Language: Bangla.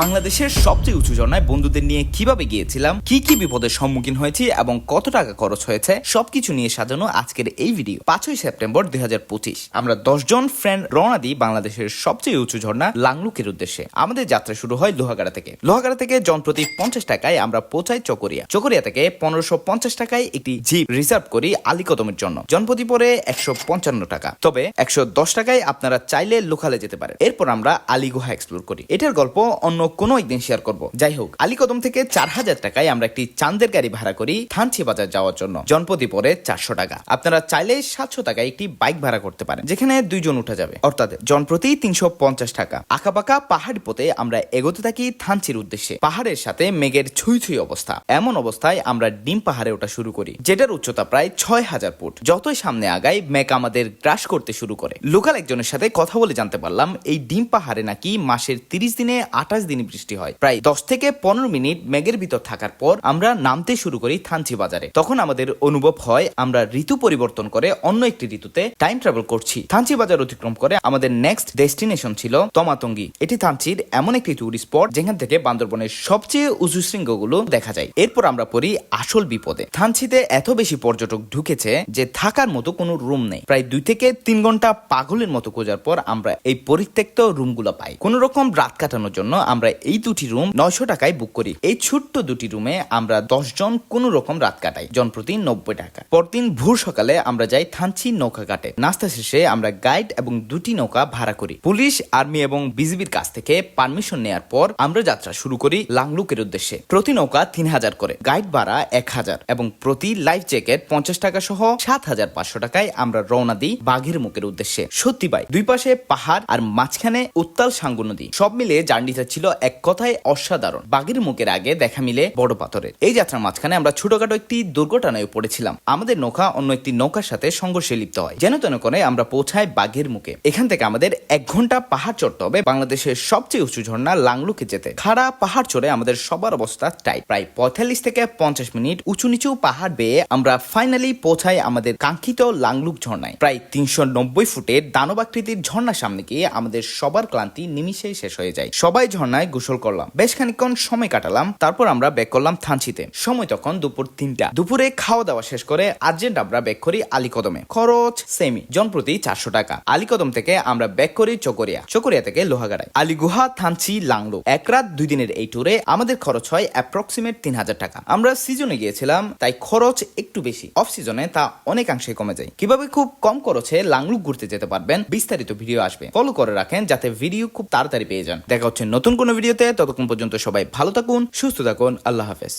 বাংলাদেশের সবচেয়ে উঁচু ঝর্ণায় বন্ধুদের নিয়ে কীভাবে গিয়েছিলাম, কি কি বিপদের সম্মুখীন হয়েছি এবং কত টাকা খরচ হয়েছে, সবকিছু নিয়ে সাজানো আজকের এই ভিডিও, পাঁচই সেপ্টেম্বর দুই হাজার পঁচিশ। আমরা দশজন ফ্রেন্ড রওনা দিই বাংলাদেশের সবচেয়ে উঁচু ঝর্ণা লাংলুকের উদ্দেশ্যে। আমাদের যাত্রা শুরু হয় লোহাগাড়া থেকে। লোহাগাড়া থেকে জনপ্রতি পঞ্চাশ টাকায় আমরা পৌঁছাই চকরিয়া। চকরিয়া থেকে পনেরোশো পঞ্চাশ টাকায় একটি জিপ রিজার্ভ করি আলিকদমের জন্য। জনপ্রতি পরে একশো পঞ্চান্ন টাকা। তবে একশো দশ টাকায় আপনারা চাইলে লোকালে যেতে পারেন। এরপর আমরা আলিগুহা এক্সপ্লোর করি। এটার গল্প অন্য কোনো একদিন শেয়ার করব। যাই হোক, আলিকদম থেকে চার হাজার টাকায় আমরা একটি চান্দের গাড়ি ভাড়া করি থানচি বাজার যাওয়ার জন্য। জনপ্রতি পরে চারশো টাকা। আপনারা চাইলে সাতশো টাকায় একটি বাইক ভাড়া করতে পারেন, যেখানে দুইজন উঠা যাবে। অর্থাৎ জনপ্রতি তিনশো পঞ্চাশ টাকা। আঁকাবাঁকা পাহাড়ি পথে আমরা এগোতে থাকি থানচির উদ্দেশ্যে। পাহাড়ের সাথে মেঘের ছুঁই ছুঁই অবস্থা। এমন অবস্থায় আমরা ডিম পাহাড়ে ওঠা শুরু করি, যেটার উচ্চতা প্রায় ছয় হাজার ফুট। যতই সামনে আগাই, মেঘ আমাদের গ্রাস করতে শুরু করে। লোকাল একজনের সাথে কথা বলে জানতে পারলাম, এই ডিম পাহাড়ে নাকি মাসের তিরিশ দিনে আঠাশ দিনে বৃষ্টি হয়। প্রায় দশ থেকে পনেরো মিনিট মেঘের ভিতর থাকার পর আমরা নামতে শুরু করি থানচি বাজারে। তখন আমাদের অনুভব হয় আমরা ঋতু পরিবর্তন করে অন্য একটি ঋতুতে টাইম ট্রাভেল করছি। থানচি বাজার অতিক্রম করে আমাদের নেক্সট ডেস্টিনেশন ছিল তমাতঙ্গি। এটি থানচির এমন একটি টুরিস্ট স্পট যেখান থেকে বান্দরবনের সবচেয়ে উঁচু শৃঙ্গগুলো দেখা যায়। এরপর আমরা পড়ি আসল বিপদে। থানচিতে এত বেশি পর্যটক ঢুকেছে যে থাকার মতো কোনো রুম নেই। প্রায় দুই থেকে তিন ঘণ্টা পাগলের মতো খোঁজার পর আমরা এই পরিত্যক্ত রুমগুলো পাই। কোন রকম রাত কাটানোর জন্য আমরা এই দুটি রুম নয়শো টাকায় বুক করি। এই ছোট্ট দুটি রুমে আমরা জন কোন রকম রাত কাটাই জন প্রতি নব্বই টাকা। পরদিন ভোর সকালে আমরা যাই থানচি নৌকা কাটে নাস্তা শেষে আমরা গাইড এবং দুটি নৌকা ভাড়া করি। পুলিশ আর্মি এবং বিজিবির কাছ থেকে পারমিশন নেওয়ার পর আমরা যাত্রা শুরু করি লাংলুকের উদ্দেশ্যে। প্রতি নৌকা তিন হাজার করে গাইড ভাড়া এক হাজার এবং প্রতি লাইফ জ্যাকেট পঞ্চাশ টাকা সহ সাত হাজার পাঁচশো টাকায় আমরা রওনা দিই বাঘের মুখের উদ্দেশ্যে। সত্যি ভাই, দুই পাশে পাহাড় আর মাঝখানে উত্তাল সাঙ্গু নদী, সব মিলিয়ে জার্নিটা ছিল এক কথায় অসাধারণ। বাঘের মুখের আগে দেখা মিলে বড় পাথরের। এই যাত্রার মাঝখানে আমরা ছোটখাটো একটি দুর্ঘটনায় পড়েছিলাম। আমাদের নৌকা অন্য একটি নৌকার সাথে সংঘর্ষে লিপ্ত হয়। যেন তেন করে আমরা পৌঁছাই বাঘের মুখে। এখান থেকে আমাদের এক ঘণ্টা পাহাড় চড়তে হবে বাংলাদেশের সবচেয়ে উঁচু ঝর্ণা লাংলুকে যেতে। খাড়া পাহাড় চড়ে আমাদের সবার অবস্থা টাইট। প্রায় পঁয়তাল্লিশ থেকে পঞ্চাশ মিনিট উঁচু নিচু পাহাড় বেয়ে আমরা ফাইনালি পৌঁছাই আমাদের কাঙ্ক্ষিত লাংলুক ঝর্ণায়। প্রায় তিনশো নব্বই ফুটের দানবাকৃতির ঝর্ণার সামনে গিয়ে আমাদের সবার ক্লান্তি নিমিশেই শেষ হয়ে যায়। সবাই ঝর্ণায় গোসল করলাম। বেশ খানিকক্ষণ সময় কাটালাম, তারপর আমরা ব্যাক করলাম থানচিতে। সময় তখন দুপুর তিনটা। দুপুরে খাওয়া দাওয়া শেষ করে আর্জেন্ট আমরা ব্যাক করি আলিকদমে। খরচ সেমি, জনপ্রতি চারশো টাকা। আলিকদম থেকে আমরা ব্যাক করি চকরিয়া। চকরিয়া থেকে লোহাগাড়ায়। আলিগুহা থানচি লাংলো। এক রাত দুই দিনের এই ট্যুরে আমাদের খরচ হয় অ্যাপ্রক্সিমেট তিন হাজার টাকা। আমরা সিজনে গিয়েছিলাম, তাই খরচ একটু বেশি। অফ সিজনে তা অনেকাংশে কমে যায়। কীভাবে খুব কম খরচে লাংলু ঘুরতে যেতে পারবেন বিস্তারিত ভিডিও আসবে। ফলো করে রাখেন যাতে ভিডিও খুব তাড়াতাড়ি পেয়ে যান। দেখা হচ্ছে নতুন কোনো ভিডিওতে ততক্ষণ পর্যন্ত সবাই ভালো থাকুন সুস্থ থাকুন আল্লাহ হাফেজ।